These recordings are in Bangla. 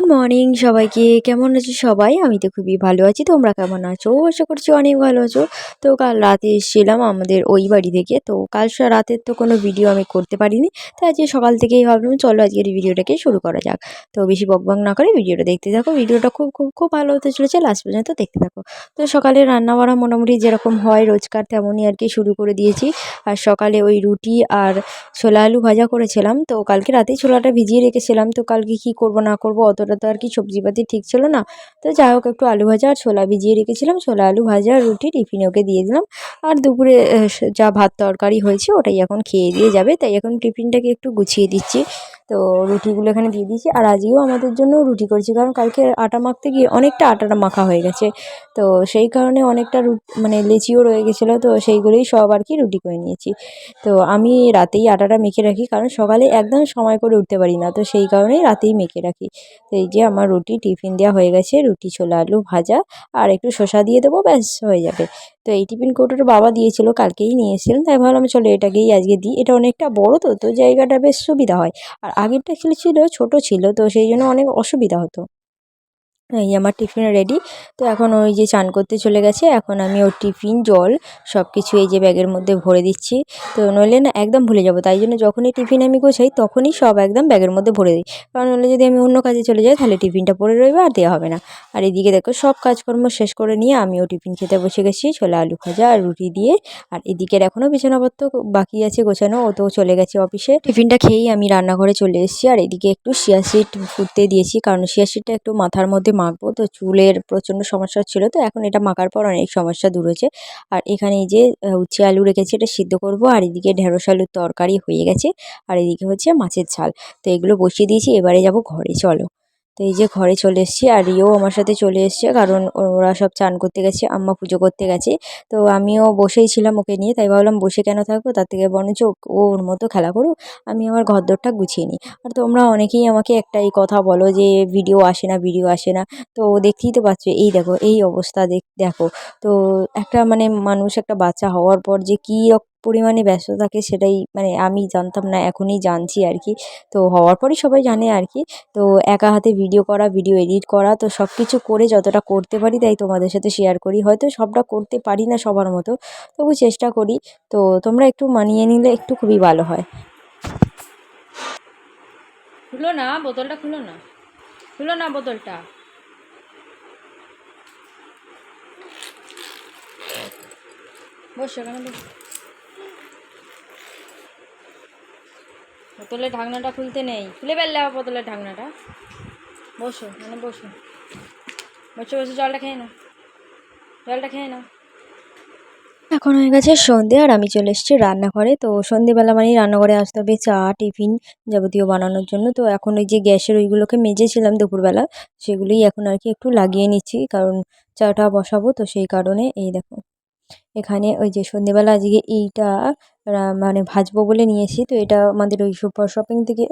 গুড মর্নিং সবাইকে। কেমন আছো সবাই? আমি তো খুবই ভালো আছি। তোমরা কেমন আছো? আশা করছি অনেক ভালো আছো। তো কাল রাতে এসেছিলাম আমাদের ওই বাড়ি থেকে। তো কাল রাতের তো কোনো ভিডিও আমি করতে পারিনি। তাই আজকে সকাল থেকেই ভাবলাম, চলো আজকের ভিডিওটাকে শুরু করা যাক। তো বেশি বকবক না করে ভিডিওটা দেখতে থাকো। ভিডিওটা খুব খুব খুব ভালো হতে চলেছে। লাস্ট পর্যন্ত দেখতে থাকো। তো সকালে রান্না বাড়া মোটামুটি যেরকম হয় রোজকার, তেমনই আর কি শুরু করে দিয়েছি। আর সকালে ওই রুটি আর ছোলা আলু ভাজা করেছিলাম। তো কালকে রাতেই ছোলাটা ভিজিয়ে রেখেছিলাম। তো কালকে কী করব না করব অতটা তো আর কি সবজিপাতি ঠিক ছিল না। তো যাই হোক, একটু আলু ভাজা আর ছোলা ভিজিয়ে রেখেছিলাম। ছোলা, আলু ভাজা আর রুটি, টিফিনে ওকে দিয়ে দিলাম। আর দুপুরে যা ভাত তরকারি হয়েছে ওটাই এখন খেয়ে দিয়ে যাবে। তাই এখন টিফিনটাকে একটু গুছিয়ে দিচ্ছি। তো রুটিগুলো এখানে দিয়ে দিয়েছি। আর আজকেও আমাদের জন্য রুটি করেছি, কারণ কালকে আটা মাখতে গিয়ে অনেকটা আটাটা মাখা হয়ে গেছে। তো সেই কারণে অনেকটা মানে লেচিও রয়ে গেছিল, তো সেইগুলোই সব আর কি রুটি করে নিয়েছি। তো আমি রাতেই আটাটা মেখে রাখি, কারণ সকালে একদম সময় করে উঠতে পারি না, তো সেই কারণেই রাতেই মেখে রাখি। তো এই যে আমার রুটি, টিফিন দেওয়া হয়ে গেছে, রুটি, ছোলা, আলু ভাজা, আর একটু শসা দিয়ে দেবো, ব্যাস হয়ে যাবে। তো এই টিফিন কৌটোটা বাবা দিয়েছিল, কালকেই নিয়ে এসেছিলেন, তাই ভাবলাম চলো এটাকেই আজকে দিই। এটা অনেকটা বড় তো তো জায়গাটা বেশ সুবিধা হয়। আর আগেরটা ছিল ছোট ছোটো ছিল, তো সেই জন্য অনেক অসুবিধা হতো। এই আমার টিফিন রেডি তো এখন ওই যে চান করতে চলে গেছে, এখন আমি ওর টিফিন, জল সব কিছু এই যে ব্যাগের মধ্যে ভরে দিচ্ছি। তো নইলে না একদম ভুলে যাব, তাই জন্য যখনই টিফিন আমি গোছাই তখনই সব একদম ব্যাগের মধ্যে ভরে দিই। কারণ নইলে যদি আমি অন্য কাজে চলে যাই তাহলে টিফিনটা পড়ে রইবে আর দেওয়া হবে না। আর এদিকে দেখো সব কাজকর্ম শেষ করে নিয়ে আমিও টিফিন খেতে বসে গেছি, ছোলা, আলু ভাজা আর রুটি দিয়ে। আর এদিকের এখনও বিছানাপত্র বাকি আছে গোছানো, ও তো চলে গেছে অফিসে। টিফিনটা খেয়েই আমি রান্নাঘরে চলে এসেছি, আর এদিকে একটু শিয়া সিড ফুটতে দিয়েছি, কারণ সিডটা একটু মাথার মধ্যে মাখবো। তো চুলের প্রচণ্ড সমস্যা ছিল, তো এখন এটা মাখার পর অনেক সমস্যা দূর হয়েছে। আর এখানে এই যে উচ্ছে আলু রেখেছি এটা সিদ্ধ করব, আর এদিকে ঢেঁড়স আলুর তরকারি হয়ে গেছে, আর এদিকে হচ্ছে মাছের ঝাল। তো এগুলো বসিয়ে দিয়েছি, এবারে যাব ঘরে, চলো। তো এই যে ঘরে চলে এসেছি আর রিও আমার সাথে চলে এসছে, কারণ ওরা সব চান করতে গেছে, আম্মা পুজো করতে গেছে। তো আমিও বসেই ছিলাম ওকে নিয়ে, তাই ভাবলাম বসে কেন থাকব? তার থেকে বরঞ্চ ও ওর মতো খেলা করুক, আমি আমার ঘরদোরটা গুছিয়ে নিই। আর তোমরা অনেকেই আমাকে একটাই কথা বলো যে ভিডিও আসে না, ভিডিও আসে না। তো দেখতেই তো পাচ্ছ, এই দেখো, এই অবস্থা দেখ, দেখো। তো একটা মানে মানুষ, একটা বাচ্চা হওয়ার পর যে কী পরিমাণে ব্যস্ত থাকে সেটাই মানে আমি জানতাম না, এখনই জানছি আর কি তো হওয়ার পরই সবাই জানে আর কি তো একা হাতে ভিডিও করা ভিডিও এডিট করা, তো সব কিছু করে যতটা করতে পারি তাই তোমাদের সাথে শেয়ার করি। হয়তো সবটা করতে পারি না সবার মতো, তবু চেষ্টা করি। তো তোমরা একটু মানিয়ে নিলে একটু খুবই ভালো হয়। খুলো না, বোতলটা খুলো না। খুলো না বোতলটা। বসো, এখানে বসো। বোতলের ঢাকনাটা খুলতে নেই। খুলে ফেললে আবার বোতলের ঢাকনাটা। বসো মানে বসো। বসে বসে, জলটা খেয়ে নাও। জলটা খেয়ে নাও। এখন হয়ে গেছে সন্ধে আর আমি চলে এসেছি রান্নাঘরে। তো সন্ধেবেলা মানেই রান্নাঘরে আসতে হবে চা, টিফিন যাবতীয় বানানোর জন্য। তো এখন ওই যে গ্যাসের ওইগুলোকে মেজেছিলাম দুপুরবেলা, সেগুলোই এখন আর কি একটু লাগিয়ে নিচ্ছি। কারণ চাটা বসাবো, তো সেই কারণে এই দেখো। এখানে ওই যে সন্ধেবেলা আজকে এইটা মানে ভাজবো বলে নিয়েছি। তো এটা আমাদের ওই সুপার শপিং থেকে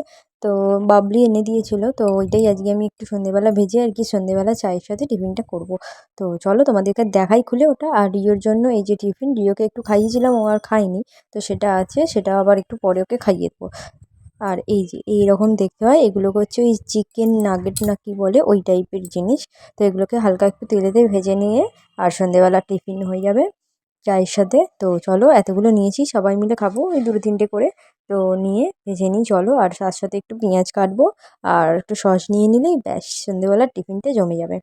তো বাবলি এনে দিয়েছিল। তো ওইটাই আজকে আমি একটু সন্ধেবেলা ভেজে আর কি সন্ধেবেলা চায়ের সাথে টিফিনটা করব। তো চলো তোমাদেরকে দেখাই খুলে ওটা। আর রিওর জন্য এই যে টিফিন, রিওকে একটু খাইয়েছিলাম, ও আর খায়নি। তো সেটা আছে, সেটা আবার একটু পরে ওকে খাইয়ে দেবো। আর এই যে এই রকম দেখতে হয় এগুলোকে হচ্ছে ওই চিকেন নাগেট না কি বলে, ওই টাইপের জিনিস। তো এগুলোকে হালকা একটু তেলেতে ভেজে নিয়ে আর সন্ধেবেলা টিফিন হয়ে যাবে। চায়ের সাথে। তো চলো এতগুলো নিয়েছি, সবাই মিলে খাব ওই দুটো তিনটে করে। তো নিয়ে ভেজে নিই, চলো আর তার সাথে একটু পেঁয়াজ কাটবো আর একটু সস নিয়ে নিলেই ব্যাস, সন্ধেবেলার টিফিনটা জমে যাবে।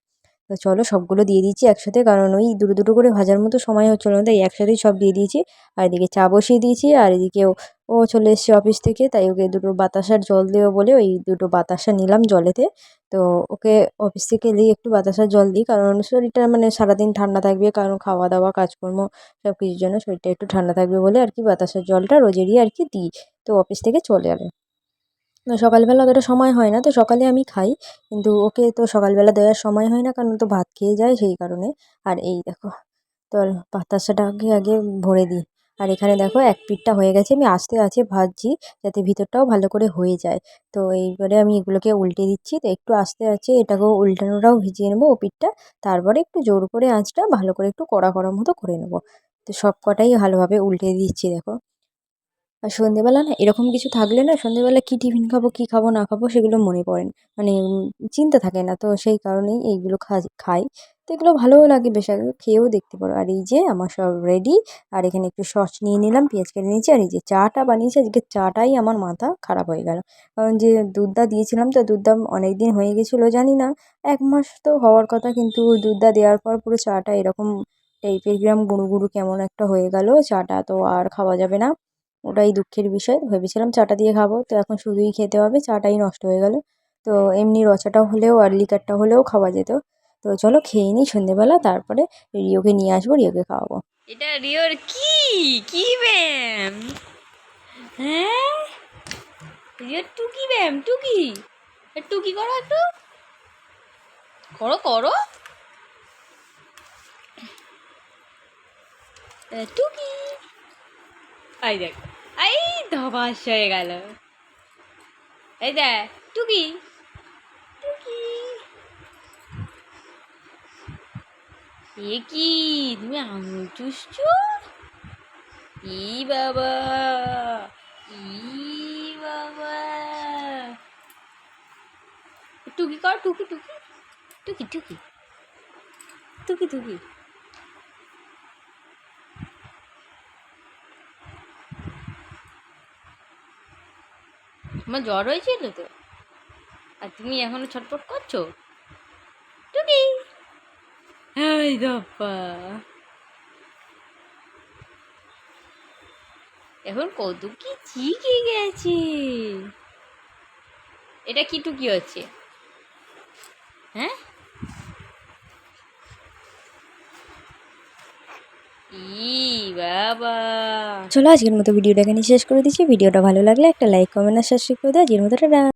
তো চলো সবগুলো দিয়ে দিচ্ছি একসাথে, কারণ ওই দুটো দুটো করে ভাজার মতো সময় হচ্ছিল না, তাই একসাথেই সব দিয়ে দিয়েছি। আর এদিকে চা বসিয়ে দিয়েছি, আর এদিকে ও- চলে এসেছে অফিস থেকে, তাই ওকে দুটো বাতাসার জল দেবো বলে ওই দুটো বাতাসা নিলাম জলেতে। তো ওকে অফিস থেকে এলেই একটু বাতাসার জল দিই, কারণ শরীরটা মানে সারাদিন ঠান্ডা থাকবে, কারণ খাওয়া দাওয়া কাজকর্ম সব কিছুর জন্য শরীরটা একটু ঠান্ডা থাকবে বলে আর কি বাতাসার জলটা রোজেরই আর কি দিই। তো অফিস থেকে চলে তো সকালবেলা অতটা সময় হয় না, তো সকালে আমি খাই। কিন্তু ওকে তো সকালবেলা দেওয়ার সময় হয় না, কারণ তো ভাত খেয়ে যায় সেই কারণে। আর এই দেখো তো বাতাসাটাকে আগে ভরে দিই। আর এখানে দেখো, এক পিঠটা হয়ে গেছে, আমি আস্তে আছে ভাজছি, যাতে ভিতরটাও ভালো করে হয়ে যায়। তো এইবারে আমি এগুলোকে উল্টে দিচ্ছি, তো একটু আস্তে আছে এটাকেও উল্টানোটাও ভিজিয়ে নেব ও পিঠটা। তারপরে একটু জোর করে আঁচটা ভালো করে একটু কড়া কড়া মতো করে নেব। তো সব কটাই ভালোভাবে উল্টে দিচ্ছি, দেখো। আর সন্ধেবেলা না এরকম কিছু থাকলে না সন্ধেবেলা কী টিফিন খাব, কী খাব, না খাব সেগুলো মনে পড়ে মানে চিন্তা থাকে না। তো সেই কারণেই এইগুলো খাই। তো এগুলো ভালোও লাগে বেশ আগে খেয়েও দেখতে পারো। আর এই যে আমার সব রেডি আর এখানে একটু সস নিয়ে নিলাম, পেঁয়াজ কেটে নিয়েছি, আর এই যে চাটা বানিয়েছি, আজকে চাটাই আমার মাথা খারাপ হয়ে গেল। কারণ যে দুধটা দিয়েছিলাম, তো দুধটা অনেক দিন হয়ে গেছিল, জানি না। এক মাস তো হওয়ার কথা, কিন্তু দুধটা দেওয়ার পর পুরো চাটা এরকম টাইপের গ্রাম গুঁড়ো গুঁড়ো কেমন একটা হয়ে গেল চাটা, তো আর খাওয়া যাবে না। ওটাই দুঃখের বিষয়। ভেবেছিলাম চাটা দিয়ে খাব, তো এখন শুধুই খেতে হবে, চাটাই নষ্ট হয়ে গেল। তো এমনি রচাটা হলেও আর লিকারটা হলেও খাওয়া যেত। তো চলো খেয়ে নিই সন্ধেবেলা, তারপরে রিওকে নিয়ে আসব, রিওকে খাওয়াবো। এটা রিওর কি? কি ব্যায়াম? হ্যাঁ? রিওর টুকি ব্যায়াম, টুকি? টুকি করো একটু। করো করো। টুকি। আই দেখ। আই ধবাস হয়ে গেল। এই দেখ টুকি। টুকি। এ কি তুমি আঙুল চুষছো? ই বাবা ই বাবা। টুকি কর টুকি টুকি। টুকি টুকি। টুকি টুকি। তোমার জ্বর হয়েছিল তো আর তুমি এখনও ছটপট করছ? টুকি এই দপ্পা। এখন চিকে গেছে। এটা কি টুকি হচ্ছে? হ্যাঁ? চলো আজকের মতো ভিডিওটা এখানে শেষ করে দিচ্ছি। ভিডিওটা ভালো লাগলে একটা লাইক কমেন্ট আর সাবস্ক্রাইব করে দাও। আজকের মতো